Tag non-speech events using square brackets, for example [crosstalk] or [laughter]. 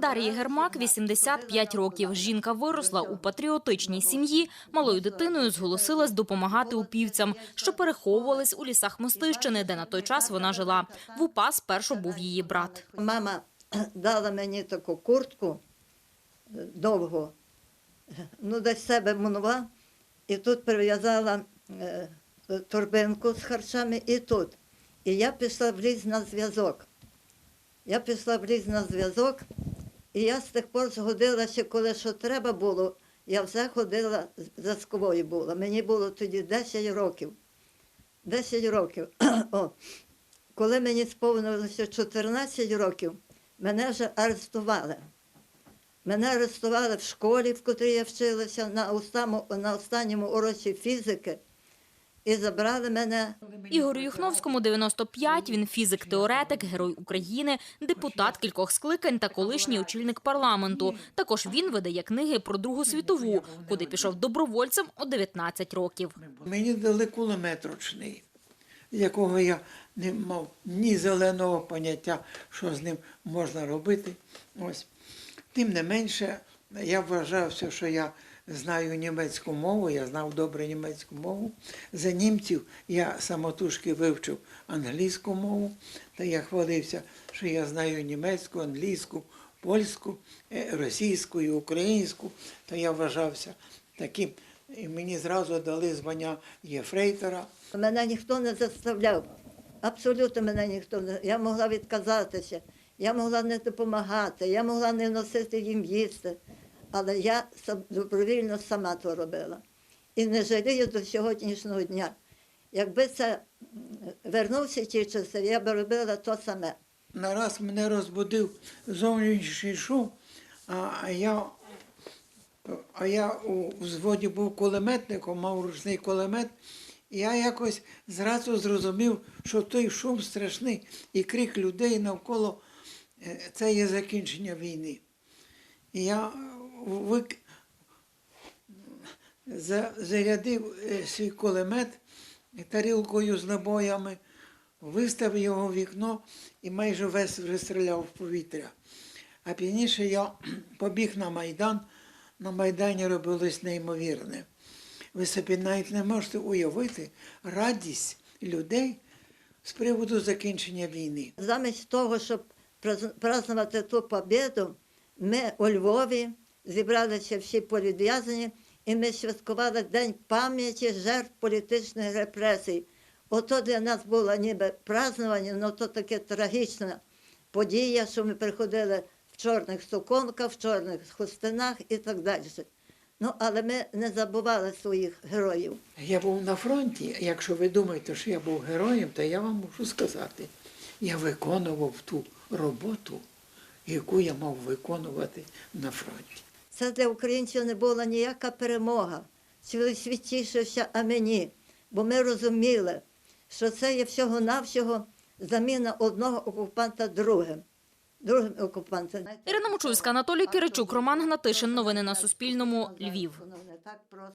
Дар'ї Гермак 85 років. Жінка виросла у патріотичній сім'ї. Малою дитиною зголосилась допомагати упівцям, що переховувались у лісах Мостищини, де на той час вона жила. В УПА спершу був її брат. Мама дала мені таку куртку е, довгу, ну, десь себе мунула, і тут прив'язала е, торбинку з харчами і тут. І я пішла в ліс на зв'язок. Я пішла в ліс на зв'язок, і я з тих пор згодила, що коли що треба було, я все ходила зв'язковою була. Мені було тоді 10 років. 10 років. [clears throat] О. Коли мені сповнилося 14 років, мене вже арештували. Мене арештували в школі, в котрій я вчилася, на останньому уроці фізики, і забрали мене Ігорю Юхновському 95, він фізик-теоретик, герой України, депутат кількох скликань та колишній очільник парламенту. Також він видає книги про Другу світову, куди пішов добровольцем у 19 років. Мені дали кулемет ручний, якого я не мав ні зеленого поняття, що з ним можна робити. Ось. Тим не менше, я вважався, що я знаю німецьку мову, я знав добре німецьку мову. За німців я самотужки вивчив англійську мову, та я хвалився, що я знаю німецьку, англійську, польську, е, російську і українську, то я вважався таким. І мені зразу дали звання єфрейтора. Мене ніхто не заставляв. Абсолютно мене ніхто не. Я могла відказатися, я могла не допомагати, я могла не носити їм їсти. Але я добровільно сама то робила. І не жалію до сьогоднішнього дня. Якби це вернувся ті часи, я би робила то саме. Нараз мене розбудив зовнішній шум, а я, а я у взводі був кулеметником, мав ручний кулемет. І я якось зразу зрозумів, що той шум страшний і крик людей навколо е, це є закінчення війни. І я вик... за- зарядив е, свій кулемет тарілкою з набоями, виставив його в вікно і майже весь вистріляв в повітря. А пізніше я [clears throat] побіг на Майдан. На Майдані робилось неймовірне. Ви собі навіть не можете уявити радість людей з приводу закінчення війни. Замість того, щоб праз- празднувати ту побіду, ми у Львові зібралися всі політв'язані, і ми святкували День пам'яті жертв політичних репресій. Ото для нас було ніби празднування, але то таке трагічна подія, що ми приходили в чорних суконках, в чорних хустинах і так далі. Ну, але ми не забували своїх героїв. Я був на фронті. Якщо ви думаєте, що я був героєм, то я вам можу сказати, я виконував ту роботу, яку я мав виконувати на фронті. Це для українців не була ніяка перемога. Цілий світ а мені. Бо ми розуміли, що це є всього-навсього заміна одного окупанта другим. Другим окупантом. Ірина Мочульська, Анатолій Киричук, Роман Гнатишин. Новини на Суспільному. Львів.